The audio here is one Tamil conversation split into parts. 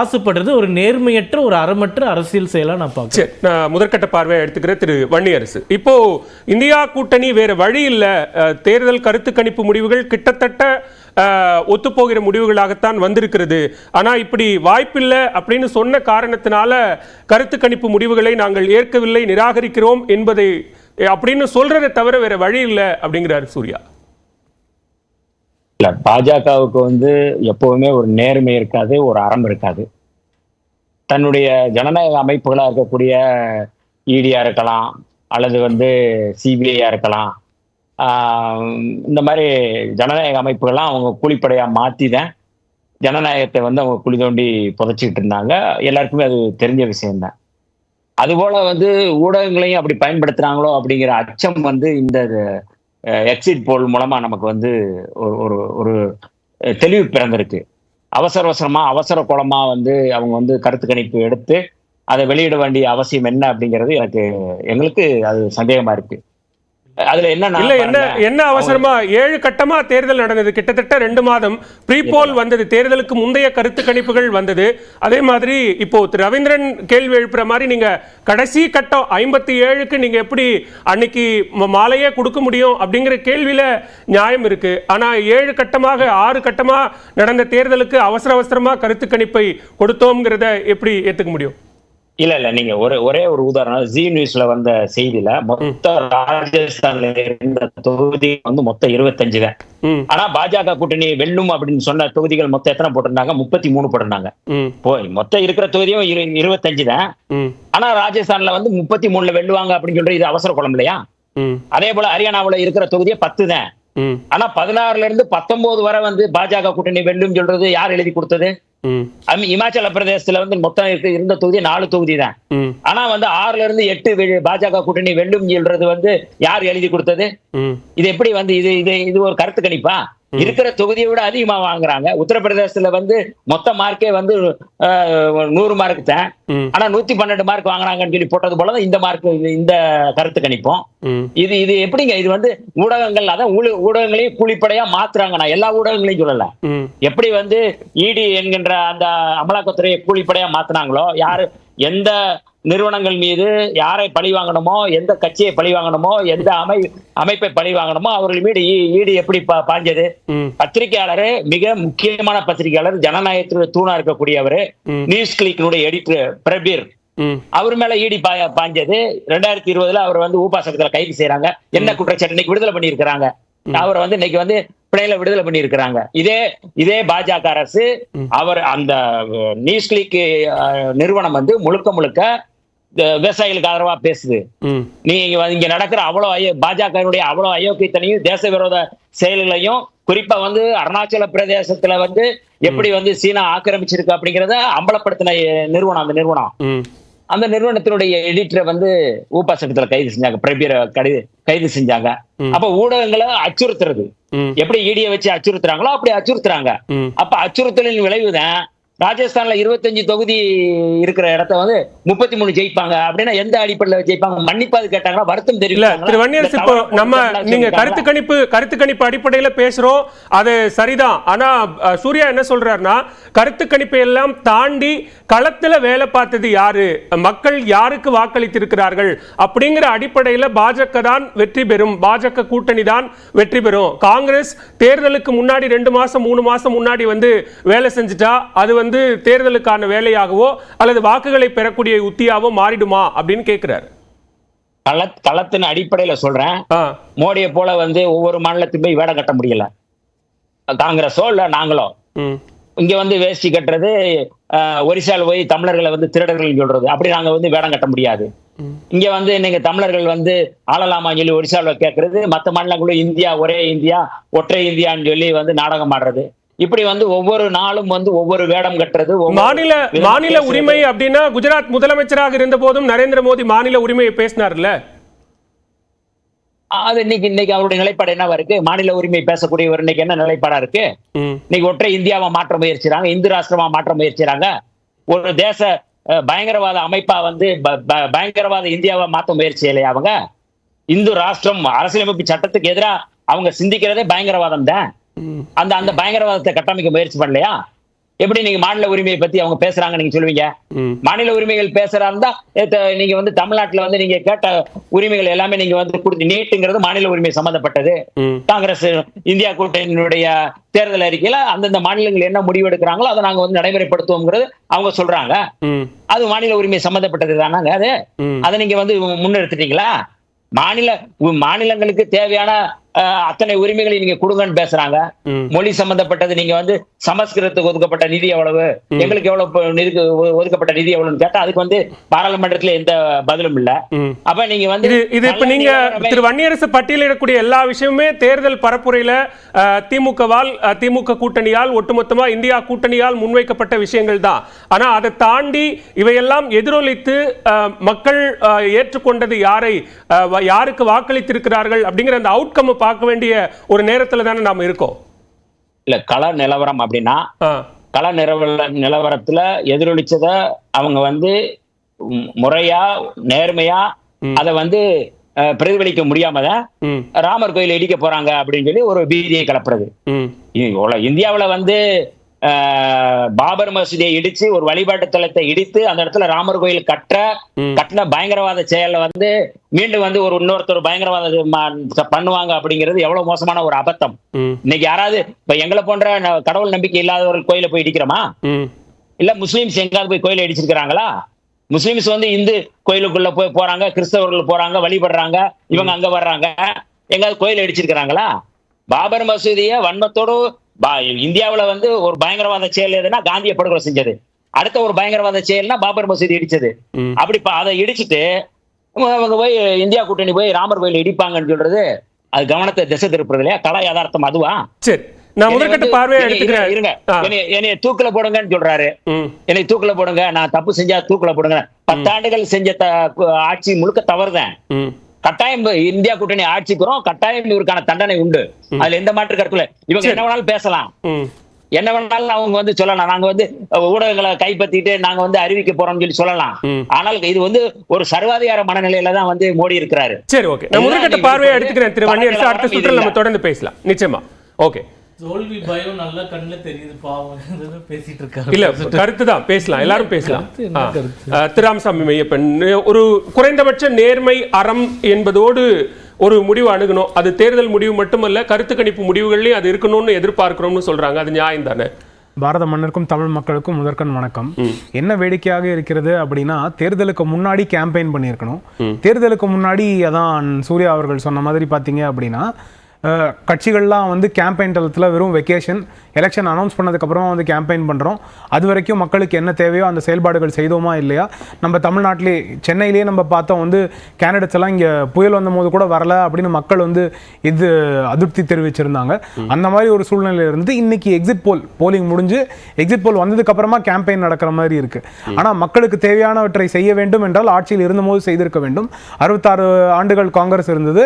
ஆசைப்படுறது ஒரு நேர்மையற்ற ஒரு அறமற்ற அரசியல் செயலாக நான் பார்க்குறேன். நான் முதற்கட்ட பார்வையை எடுத்துக்கிற திரு வன்னியரசு. இப்போ இந்தியா கூட்டணி வேற வழி இல்லை. தேர்தல் கருத்து கணிப்பு முடிவுகள் கிட்டத்தட்ட ஒத்துப்போகிற முடிவுகளாகத்தான் வந்திருக்கிறது. ஆனால் இப்படி வாய்ப்பில்லை அப்படின்னு சொன்ன காரணத்தினால கருத்து கணிப்பு முடிவுகளை நாங்கள் ஏற்கவில்லை நிராகரிக்கிறோம் என்பதை அப்படின்னு சொல்றதை தவிர வேற வழி இல்லை அப்படிங்கிறார் சூர்யா. இல்ல பாஜகவுக்கு வந்து எப்பவுமே ஒரு நேர்மை இருக்காது ஒரு அறம் இருக்காது. தன்னுடைய ஜனநாயக அமைப்புகளா இருக்கக்கூடிய இடியா இருக்கலாம் அல்லது வந்து சிபிஐயா இருக்கலாம். இந்த மாதிரி ஜனநாயக அமைப்புகள்லாம் அவங்க கூலிப்படையா மாத்தி தான் ஜனநாயகத்தை வந்து அவங்க குழி தோண்டி புதைச்சிக்கிட்டு இருந்தாங்க. எல்லாருக்குமே அது தெரிஞ்ச விஷயம்தான். அதுபோல வந்து ஊடகங்களையும் அப்படி பயன்படுத்துறாங்களோ அப்படிங்கிற அச்சம் வந்து இந்த எக்ஸிட் போல் மூலமா நமக்கு வந்து ஒரு ஒரு ஒரு தெளிவு பிறந்திருக்கு. அவசர அவசரமா அவசர குளமா வந்து அவங்க வந்து கருத்து கணிப்பு எடுத்து அதை வெளியிட வேண்டிய அவசியம் என்ன அப்படிங்கிறது எனக்கு எங்களுக்கு அது சந்தேகமா இருக்கு. அதுல என்ன இல்ல என்ன என்ன அவசரமா? ஏழு கட்டமா தேர்தல் நடந்தது. கிட்டத்தட்ட ரெண்டு மாதம் ப்ரீபோல் வந்தது. தேர்தலுக்கு முந்தைய கருத்து கணிப்புகள் வந்தது. அதே மாதிரி இப்போ திரு ரவீந்திரன் கேள்வி எழுப்புற மாதிரி நீங்க கடைசி கட்டம் ஐம்பத்தி ஏழுக்கு நீங்க எப்படி அன்னைக்கு மாலையே கொடுக்க முடியும் அப்படிங்கிற கேள்வியில நியாயம் இருக்கு. ஆனா ஏழு கட்டமாக ஆறு கட்டமா நடந்த தேர்தலுக்கு அவசர அவசரமா கருத்து கணிப்பை கொடுத்தோம்ங்கிறத எப்படி ஏத்துக்க முடியும்? இல்ல இல்ல நீங்க ஒரே ஒரே ஒரு உதாரணம். ஜி நியூஸ்ல வந்த செய்தியில மொத்த ராஜஸ்தான்ல இருந்த தொகுதி வந்து மொத்தம் இருபத்தஞ்சு தான். ஆனா பாஜக கூட்டணி வெல்லும் அப்படின்னு சொன்ன தொகுதிகள் மொத்தம் எத்தனை போட்டிருந்தாங்க? முப்பத்தி மூணு போட்டிருந்தாங்க. போய் மொத்தம் இருக்கிற தொகுதியும் இரு இருபத்தஞ்சு தான். ஆனா ராஜஸ்தான்ல வந்து முப்பத்தி மூணுல வெல்லுவாங்க அப்படின்னு சொல்ற இது அவசர குளம் இல்லையா? அதே போல ஹரியானாவுல இருக்கிற தொகுதியே பத்து தான். ஆனா பதினாறுல இருந்து பத்தொன்பது வரை வந்து பாஜக கூட்டணி வெல்லும் சொல்றது யார் எழுதி கொடுத்தது? இமாச்சல பிரதேசத்துல வந்து மொத்தம் இருக்க- இருந்த தொகுதி நாலு தொகுதி தான் ஆனா வந்து ஆறுல இருந்து எட்டு பாஜக கூட்டணி வெல்லும் சொல்றது வந்து யார் எழுதி கொடுத்தது? இது எப்படி வந்து இது இது இது ஒரு கருத்து கணிப்பா? இருக்கிற தொகுதியை விட அதிகமா வாங்குறாங்க. உத்தரப்பிரதேசத்துல வந்து மொத்த மார்க்கே வந்து நூறு மார்க் தான். ஆனா நூத்தி பன்னெண்டு மார்க் வாங்குறாங்கன்னு சொல்லி போட்டது போலதான் இந்த மார்க் இந்த கருத்து கணிப்போம். இது இது எப்படிங்க? இது வந்து ஊடகங்கள் அதான் ஊடகங்களையும் கூலிப்படையா மாத்துறாங்க. நான் எல்லா ஊடகங்களையும் சொல்லல. எப்படி வந்து இடி என்கின்ற அந்த அமலாக்கத்துறையை கூலிப்படையா மாத்துனாங்களோ யாரு எந்த நிறுவனங்கள் மீது யாரை பழி வாங்கணுமோ எந்த கட்சியை பழி வாங்கணுமோ எந்த அமை அமைப்பை பழி வாங்கணுமோ அவர்கள் மீது ஈடி எப்படி பா- பாஞ்சது? ம். பத்திரிகையாளர் மிக முக்கியமான பத்திரிகையாளர் ஜனநாயகத்துடைய தூணா இருக்கக்கூடியவர். News கிளிக்கினுடைய editor Prabir. அவர் மேல ஈடி பா- பாஞ்சது. ரெண்டாயிரத்தி இருபதுல அவர் வந்து ஊபா சட்டத்துல கைது செய்யறாங்க என்ன குற்றச்சாட்டு? இன்னைக்கு விடுதலை பண்ணியிருக்கிறாங்க. அவரை வந்து இன்னைக்கு வந்து பிணையில விடுதலை பண்ணியிருக்கிறாங்க. இதே இதே பாஜக அரசு அவர் அந்த அஹ், நியூஸ் கிளிக் அஹ், நிறுவனம் வந்து முழுக்க முழுக்க விவசாயிகளுக்கு ஆதரவா பேசுது. நீங்க இங்க நடக்கிற அவ்வளவு ஐயோ பாஜகவினுடைய அவ்வளவு அயோக்கியத்தனையும் தேச விரோத செயல்களையும் குறிப்பா வந்து அருணாச்சல பிரதேசத்துல வந்து எப்படி வந்து சீனா ஆக்கிரமிச்சிருக்கு அப்படிங்கறத அம்பலப்படுத்தின நிறுவனம் அந்த நிறுவனம். அந்த நிறுவனத்தினுடைய எடிட்டரை வந்து ஊப்பா சட்டத்துல கைது செஞ்சாங்க. பிரபீரை கைது கைது செஞ்சாங்க. அப்ப ஊடகங்களை அச்சுறுத்துறது. எப்படி ஈடிய வச்சு அச்சுறுத்துறாங்களோ அப்படி அச்சுறுத்துறாங்க. அப்ப அச்சுறுத்தலின் விளைவுதான் ராஜஸ்தான்ல இருபத்தஞ்சு தொகுதி இருக்கிற இடத்த வந்து முப்பத்தி மூணு ஜெயிப்பாங்க. அப்படின்னா எந்த அடிப்படையில ஜெயிப்பாங்க? மன்னிப்பாது கேட்டாங்களா? வருத்தம் இல்ல தெரிவித்தாங்களா? திரு வன்னியரசு இல்ல இப்போ நம்ம நீங்க? கருத்து கணிப்பு கருத்து கணிப்பு அடிப்படையில பேசுறோம். அது சரிதான். ஆனா சூர்யா என்ன சொல்றாருன்னா கருத்து கணிப்பை எல்லாம் தாண்டி களத்துல வேலை பார்த்தது யாரு? மக்கள் யாருக்கு வாக்களித்திருக்கிறார்கள்? அப்படிங்கிற அடிப்படையில பாஜக தான் வெற்றி பெறும். பாஜக கூட்டணி தான் வெற்றி பெறும். காங்கிரஸ் தேர்தலுக்கு முன்னாடி ரெண்டு மாசம் மூணு மாசம் முன்னாடி வந்து வேலை செஞ்சுட்டா அது வந்து தேர்தலுக்கான வேலையாகவோ அல்லது வாக்குகளை பெறக்கூடிய உத்தியாவோ மாறிடுமா அப்படின்னு கேட்கிறாரு கள களத்தின் அடிப்படையில சொல்றேன். மோடியை போல வந்து ஒவ்வொரு மாநிலத்தையும் போய் வேடம் கட்ட முடியல. காங்கிரஸோ இல்ல நாங்களோ. இங்க வந்து வேஷ்டி கட்டுறது ஒரிசால போய் தமிழர்களை வந்து திருடர்கள் சொல்றது. அப்படி நாங்க வந்து வேடம் கட்ட முடியாது. இங்க வந்து நீங்க தமிழர்கள் வந்து ஆளலாமான்னு சொல்லி ஒரிசால கேட்கறது மத்த மாநிலங்களும் இந்தியா ஒரே இந்தியா ஒற்றை இந்தியான்னு சொல்லி வந்து நாடகம் ஆடுறது. இப்படி வந்து ஒவ்வொரு நாளும் வந்து ஒவ்வொரு வேடம் கட்டுறது மாநில மாநில. உரிமை அப்படின்னா குஜராத் முதலமைச்சராக இருந்த போதும் நரேந்திர மோடி மாநில உரிமையை பேசினார்ல? அது இன்னைக்கு இன்னைக்கு அவருடைய நிலைப்பாடு என்னவா இருக்கு? மாநில உரிமை பேசக்கூடியவர் இன்னைக்கு என்ன நிலைப்பாடா இருக்கு? இன்னைக்கு ஒற்றை இந்தியாவை மாற்ற முயற்சிறாங்க இந்து ராஷ்டிரமா மாற்ற முயற்சிறாங்க. ஒரு தேச பயங்கரவாத அமைப்பா வந்து பயங்கரவாத இந்தியாவை மாற்ற முயற்சி இல்லையா அவங்க? இந்து ராஷ்டிரம் அரசியலமைப்பு சட்டத்துக்கு எதிராக அவங்க சிந்திக்கிறதே பயங்கரவாதம் தான். அந்த அந்த பயங்கரவாதத்தை கட்டமைக்க முயற்சி பண்ணலையா எப்படி நீங்க மாநில உரிமையை பத்தி அவங்க பேசுறாங்க நீங்க சொல்லுவீங்க. மாநில உரிமைகள் பேசுறா இருந்தா நீங்க வந்து தமிழ்நாட்டுல வந்து நீங்க கேட்ட உரிமைகள் எல்லாமே நீங்க வந்து கொடுத்து நீட்டுங்கிறது மாநில உரிமை சம்பந்தப்பட்டது. காங்கிரஸ் இந்தியா கூட்டணியினுடைய தேர்தல் அறிக்கையில அந்தந்த மாநிலங்கள் என்ன முடிவு எடுக்கிறாங்களோ அதை நாங்க வந்து நடைமுறைப்படுத்துவோங்கிறது அவங்க சொல்றாங்க. அது மாநில உரிமை சம்பந்தப்பட்டது தானாங்க அது. அதை நீங்க வந்து முன்னெடுத்துட்டீங்களா மாநில மாநிலங்களுக்கு தேவையான அத்தனை உரிமைகளை நீங்க கொடுங்கன்னு பேசுறாங்க. மொழி சம்பந்தப்பட்டது நீங்க வந்து சமஸ்கிருதத்துக்கு ஒதுக்கப்பட்ட நிதி எவ்வளவு? எங்களுக்கு எவ்வளவு ஒதுக்கப்பட்ட நிதி எவ்வளவுன்னு கேட்டா அதுக்கு வந்து பாராளுமன்றத்துல எந்த பதிலும் இல்ல. அப்ப நீங்க வந்து இது இப்ப நீங்க திரு வன்னியரசு பட்டியலிடக்கூடிய எல்லா விஷயமுமே தேர்தல் பரப்புரையில திமுகவால் திமுக கூட்டணியால் ஒட்டுமொத்தமா இந்தியா கூட்டணியால் முன்வைக்கப்பட்ட விஷயங்கள் தான். ஆனா அதை தாண்டி இவையெல்லாம் எதிரொலித்து மக்கள் ஏற்றுக்கொண்டது யாரை யாருக்கு வாக்களித்திருக்கிறார்கள் அப்படிங்கிற அந்த அவுட்கம் பார்க்க வேண்டிய ஒரு நேரத்துல தானே நாம இருக்கோம் இல்ல கள நிலவரம் அப்படின்னா. கள நிலவர நிலவரத்துல எதிரொலிச்சத அவங்க வந்து முறையா நேர்மையா அதை வந்து பிரதிபலிக்க முடியாம தான். ராமர் கோயில் இடிக்க போறாங்க அப்படின்னு சொல்லி ஒரு பீதியை. இவ்வளவு இந்தியாவுல வந்து பாபர் மசூதியை இடிச்சு ஒரு வழிபாட்டு தலத்தை இடித்து அந்த இடத்துல ராமர் கோயில் கட்ட. கட்டின பயங்கரவாத செயலை வந்து மீண்டும் வந்து ஒரு இன்னொருத்தர் பயங்கரவாத பண்ணுவாங்க அப்படிங்கிறது எவ்வளவு மோசமான ஒரு அபத்தம். இன்னைக்கு யாராவது இப்ப எங்களை போன்ற கடவுள் நம்பிக்கை இல்லாதவர்கள் கோயில போய் இடிக்கிறோமா. இல்ல முஸ்லிம்ஸ் எங்காவது போய் கோயில இடிச்சிருக்கிறாங்களா முஸ்லிம்ஸ் வந்து இந்து கோயிலுக்குள்ள போய் போறாங்க கிறிஸ்தவர்கள் போறாங்க வழிபடுறாங்க இவங்க அங்க வர்றாங்க எங்காவது கோயில இடிச்சிருக்கிறாங்களா பாபர் மசூதிய வன்மத்தோடு இந்தியாவுல வந்து ஒரு பயங்கரவாத செயல் எதுனா காந்திய படுகொலை செஞ்சது. அடுத்த ஒரு பயங்கரவாத செயல்னா பாபர் மசூதி இடிச்சது. அப்படி அதை இடிச்சிட்டு அவங்க போய் இந்தியா கூட்டணி போய் ராமர் கோயில் இடிப்பாங்கன்னு சொல்றது அது கவனத்தை திசை திருப்புறது இல்லையா? கலா யதார்த்தம் அதுவா? சரி. நான் முதற்கட்ட பார்வையை எடுத்துக்கிறேன். இருங்க. என்னைய தூக்குல போடுங்கன்னு சொல்றாரு. என்னை தூக்குல போடுங்க நான் தப்பு செஞ்சா தூக்குல போடுங்க. பத்தாண்டுகள் செஞ்ச ஆட்சி முழுக்க தவறுதான். கட்டாயம் இந்தியா கூட்டணி ஆட்சிக்கிறோம் கட்டாயம் இவருக்கான தண்டனை உண்டு. அதுல எந்த மாற்று கருத்துல? இவங்க. என்ன வேணாலும் பேசலாம். என்ன வேணாலும் அவங்க வந்து சொல்லலாம். நாங்க வந்து ஊடகங்களை கைப்பற்றிட்டு நாங்க வந்து அறிவிக்க போறோம்னு சொல்லி சொல்லலாம். ஆனால் இது வந்து ஒரு சர்வாதிகார மனநிலையில தான் வந்து மோடி இருக்கிறாரு. சரி ஓகே. நான் முதற்கட்ட பார்வையை எடுத்துக்கிறேன் திரு வன்னியரசு. அடுத்த சுற்றில் நம்ம. தொடர்ந்து பேசலாம். நிச்சயமா. ஓகே. தோல்வி பயம் நல்லா கண்ணில் தெரியுது பாவம். பேசிட்டு இருக்காரு. இல்ல கருத்து தான். பேசலாம். எல்லாரும் பேசலாம். கருத்து என்ன ஆ. கருத்து? ஆ, திரு ராமசாமி மையப்பன் ஒரு குறைந்தபட்ச நேர்மை அறம் என்பதோடு ஒரு முடிவு அணுகணும். அது தேர்தல் முடிவு மட்டுமல்ல கருத்து கணிப்பு முடிவுகள்லயும் அது இருக்கணும்னு எதிர்பார்க்கிறோம்னு சொல்றாங்க. அது நியாயம் தானே? பாரத மன்னருக்கும் தமிழ் மக்களுக்கும் முதற்கண் வணக்கம். என்ன வேடிக்கையாக இருக்கிறது அப்படின்னா தேர்தலுக்கு முன்னாடி கேம்பெயின் பண்ணியிருக்கணும். தேர்தலுக்கு முன்னாடி அதான் சூர்யா அவர்கள் சொன்ன மாதிரி பார்த்தீங்க அப்படின்னா கட்சிகள்லாம் வந்து கேம்பெயின் தளத்தில் வெறும் வெக்கேஷன் எலெக்ஷன் அனௌன்ஸ் பண்ணதுக்கப்புறம் வந்து கேம்பெயின் பண்ணுறோம் அது வரைக்கும் மக்களுக்கு என்ன தேவையோ அந்த செயல்பாடுகள் செய்தோமா இல்லையா? நம்ம தமிழ்நாட்டிலே சென்னையிலேயே நம்ம பார்த்தோம் வந்து கேண்டிடேட்ஸ் எல்லாம் இங்கே புயல் வந்தபோது கூட வரல அப்படின்னு மக்கள் வந்து இது அதிருப்தி தெரிவிச்சிருந்தாங்க. அந்த மாதிரி ஒரு சூழ்நிலை இருந்து இன்னைக்கு எக்ஸிட் போல் போலிங் முடிஞ்சு எக்ஸிட் போல் வந்ததுக்கு அப்புறமா கேம்பெயின் நடக்கிற மாதிரி இருக்கு. ஆனா மக்களுக்கு தேவையானவற்றை செய்ய வேண்டும் என்றால் ஆட்சியில் இருந்தபோது செய்திருக்க வேண்டும். அறுபத்தாறு ஆண்டுகள் காங்கிரஸ் இருந்தது.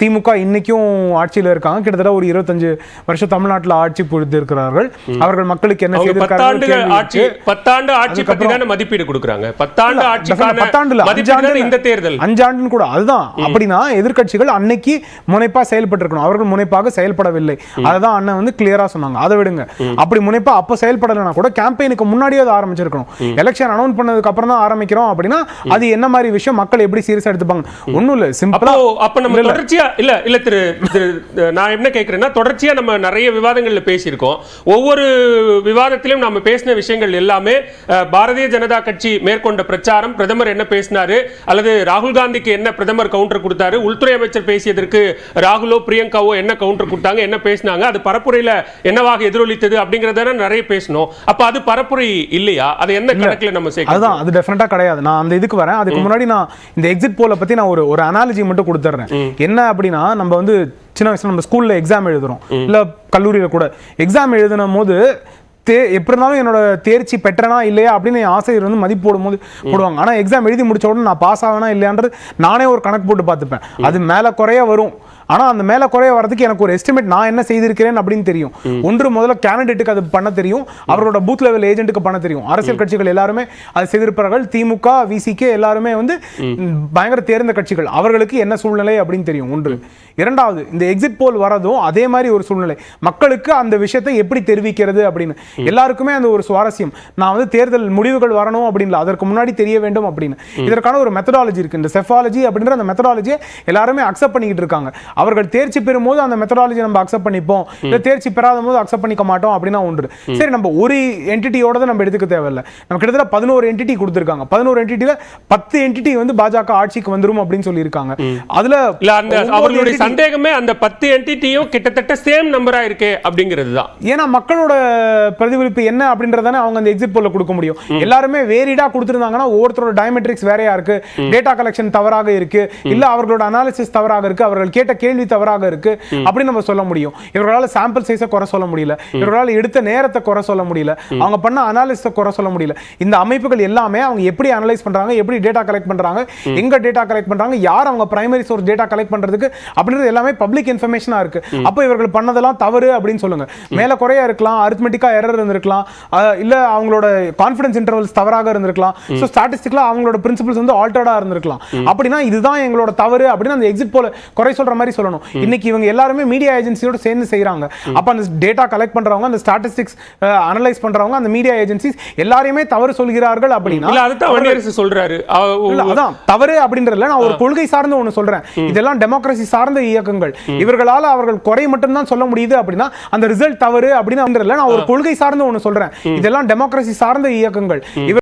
திமுக இன்னைக்கும் ஆட்சியில் இருக்காங்க. கிட்டத்தட்ட ஒரு இருபத்தஞ்சு வருஷம் தமிழ்நாட்டில் ஆட்சி புரிந்து இருக்கிறார்கள் அவர்கள் மக்களுக்கு என்ன செய்திருக்கார்கள் ஆட்சி. பத்தாண்டு ஆட்சி பத்தி மதிப்பீடு கொடுக்குறாங்க. பத்தாண்டு ஆட்சிக்கான பத்தாண்டு இல்ல, மதிப்பீடு தானே அஞ்சாண்டு இந்த தேர்தல். அஞ்சாண்டுன்னு கூட அதுதான். அப்படின்னா எதிர்க்கட்சிகள் அன்னைக்கு முனைப்பா செயல்பட்டு இருக்கணும் அவர்கள் முனைப்பாக செயல்படவில்லை. அததான் அண்ணன் வந்து கிளியரா சொன்னாங்க. அதை விடுங்க. அப்படி முனைப்பா அப்ப செயல்படலைன்னா கூட கேம்பெயினுக்கு முன்னாடியே அதை ஆரம்பிச்சிருக்கணும் எலெக்ஷன் அனௌன்ஸ் பண்ணதுக்கு அப்புறம் தான் ஆரம்பிக்கிறோம் அப்படின்னா அது என்ன மாதிரி விஷயம்? மக்கள் எப்படி சீரியஸா எடுத்துப்பாங்க? ஒண்ணும் இல்ல. சிம்பிளா அப்ப நம்ம தொடர்ச்சியா இல்ல இல்ல திரு திரு, நான் என்ன கேக்குறேன்னா தொடர்ச்சியா நம்ம நிறைய விவாதங்கள்ல பேசியிருக்கோம். ஒவ்வொரு விவாதத்திலும் நம்ம பேசின விஷயங்கள் எல்லாமே பாரதிய ஜனதா கட்சி மேற்கொண்ட பிரச்சாரம் பிரதமர் என்ன பேசினாரு அல்லது ராகுல் காந்திக்கு என்ன பிரதமர் கவுண்டர் கொடுத்தாரு உள்துறை அமைச்சர் பேசியதற்கு ராகுலோ பிரியங்காவோ என்ன கவுண்டர் கொடுத்தாங்க என்ன பேசினாங்க அது பரப்புரையில என்னவாக எதிரொலித்தது அப்படிங்கறத நிறைய பேசணும் அப்ப அது பரப்புரை இல்லையா? அது என்ன கணக்குல நம்ம சேர்க்கணும் அதுதான் அது டெஃபினட்டா கிடையாது. நான் அந்த இதுக்கு வரேன். அதுக்கு முன்னாடி நான் இந்த எக்ஸிட் போல பத்தி நான் ஒரு ஒரு அனாலஜி மட்டும் கொடுத்துட்றேன் என்ன அப்படின்னா நம்ம வந்து சின்ன வயசுல நம்ம ஸ்கூல்ல எக்ஸாம் எழுதுறோம். இல்ல கல்லூரியில கூட. எக்ஸாம் எழுதுன போது தே எப்படி இருந்தாலும் என்னோட தேர்ச்சி பெற்றனா இல்லையா அப்படின்னு என் ஆசிரியர் வந்து மதிப்பு போடும்போது போடுவாங்க. ஆனா எக்ஸாம் எழுதி முடிச்ச உடனே நான் பாஸ் ஆவேனா இல்லையான்றது நானே ஒரு கணக்கு போட்டு பார்த்துப்பேன். அது மேல குறைய வரும். ஆனா அந்த மேல குறைய வரதுக்கு எனக்கு ஒரு எஸ்டிமேட் நான் என்ன செய்திருக்கிறேன் அப்படின்னு தெரியும். ஒன்று முதல்ல கேண்டிடேட்டுக்கு அது பண்ண தெரியும். அவர்களோட பூத் லெவல் ஏஜென்ட்டுக்கு பண்ண தெரியும். அரசியல் கட்சிகள் எல்லாருமே அது செய்திருப்பார்கள். திமுக விசிகே எல்லாருமே வந்து பயங்கர தேர்ந்த கட்சிகள். அவர்களுக்கு என்ன சூழ்நிலை அப்படின்னு தெரியும். ஒன்று. இரண்டாவது இந்த எக்ஸிட் போல் வரதும் அதே மாதிரி ஒரு சூழ்நிலை. மக்களுக்கு அந்த விஷயத்தை எப்படி தெரிவிக்கிறது அப்படின்னு. எல்லாருக்குமே அந்த ஒரு சுவாரஸ்யம். நான் வந்து தேர்தல் முடிவுகள் வரணும் அப்படின்னு அதற்கு முன்னாடி தெரிய வேண்டும் அப்படின்னு. இதற்கான ஒரு மெத்தடாலஜி இருக்கு. இந்த செஃபாலஜி அப்படின்ற அந்த மெத்தடாலஜியை எல்லாருமே அக்செப்ட் பண்ணிக்கிட்டு இருக்காங்க. அவர்கள் தேர்ச்சி பெறும்போது அந்த மெத்தடாலஜி நம்ம அக்செப்ட் பண்ணிப்போம். இல்ல தேர்ச்சி பெறாத போது அக்செப்ட் பண்ணிக்க மாட்டோம் அப்படின்னா ஒன்று சரி நம்ம ஒரு என்டிட்டியோட தான் நம்ம எடுத்துக்க தேவையில்ல. நம்ம கிட்டத்தட்ட பதினோரு என்டிட்டி கொடுத்துருக்காங்க. பதினோரு என்டிட்டியில பத்து என்டிட்டி வந்து பாஜக ஆட்சிக்கு வந்துரும் அப்படின்னு சொல்லியிருக்காங்க. அதுல அவர்களுடைய சந்தேகமே அந்த பத்து என்டிட்டியும் கிட்டத்தட்ட சேம் நம்பரா இருக்கே அப்படிங்கிறது தான். ஏன்னா மக்களோட பிரதிபலிப்பு என்ன அப்படின்றதானே அவங்க அந்த எக்ஸிட் போல கொடுக்க முடியும். எல்லாருமே வேரிடா கொடுத்திருந்தாங்கன்னா ஒவ்வொருத்தரோட டயமெட்ரிக்ஸ் வேறையா இருக்கு. டேட்டா கலெக்ஷன் தவறாக இருக்கு. இல்ல அவர்களோட அனாலிசிஸ் தவறாக இருக்கு. அவர்கள் கேட்ட கேள்வி தவறாக இருக்கு அப்படின்னு நம்ம சொல்ல முடியும். இவர்களால சாம்பிள் சைஸை குறை சொல்ல முடியல. இவர்களால எடுத்த நேரத்தை குறை சொல்ல முடியல. அவங்க பண்ண அனாலிசிஸை குறை சொல்ல முடியல. இந்த அமைப்புகள் எல்லாமே அவங்க எப்படி அனலைஸ் பண்றாங்க எப்படி டேட்டா கலெக்ட் பண்றாங்க எங்க டேட்டா கலெக்ட் பண்றாங்க யார் அவங்க பிரைமரி சோர்ஸ் டேட்டா கலெக்ட் பண்றதுக்கு அப்படின்றது எல்லாமே பப்ளிக் இன்ஃபர்மேஷனா இருக்கு. அப்போ இவர்கள் பண்ணதெல்லாம் தவறு அப்படின்னு சொல்லுங்க. மேல குறையா இருக்கலாம் அரித்மெட்டிக்கா எரர் இருந்திருக்கலாம் இல்ல அவங்களோட கான்ஃபிடன்ஸ் இன்டர்வல்ஸ் தவறாக இருந்திருக்கலாம். ஸோ ஸ்டாட்டிஸ்டிக்ல அவங்களோட பிரின்சிபல்ஸ் வந்து ஆல்டர்டா இருந்திருக்கலாம். அப்படின்னா இதுதான் எங்களோட தவறு அப்படின்னு அந்த எக்ஸிட் போல குறை சொல்ற மாதிரி சொல்லணும். இன்னைக்கு இவங்க எல்லாருமே மீடியா ஏஜென்சியோட சேர்ந்து செய்றாங்க. அப்ப அந்த டேட்டா கலெக்ட் பண்றவங்க அந்த ஸ்டாட்டிஸ்டிக்ஸ் அனலைஸ் பண்றவங்க அந்த மீடியா ஏஜென்சிஸ் எல்லாரையுமே தவறு சொல்கிறார்கள் அப்படின்னா அதுதான் சொல்றாரு. அதான். தவறு அப்படின்றதுல நான் ஒரு கொள்கை சார்ந்த ஒண்ணு சொல்றேன். இதெல்லாம் டெமோக்ரஸி சார்ந்த இயக்கங்கள். இவர்களால அவர்கள் குறை மட்டும் தான் சொல்ல முடியுது அப்படின்னா அந்த ரிசல்ட் தவறு அப்படின்னு நான் ஒரு கொள்கை சார்ந்த ஒண்ணு சொல்றேன். இதெல்லாம் டெமோக்ரஸி சார்ந்த இயக்கங்கள்.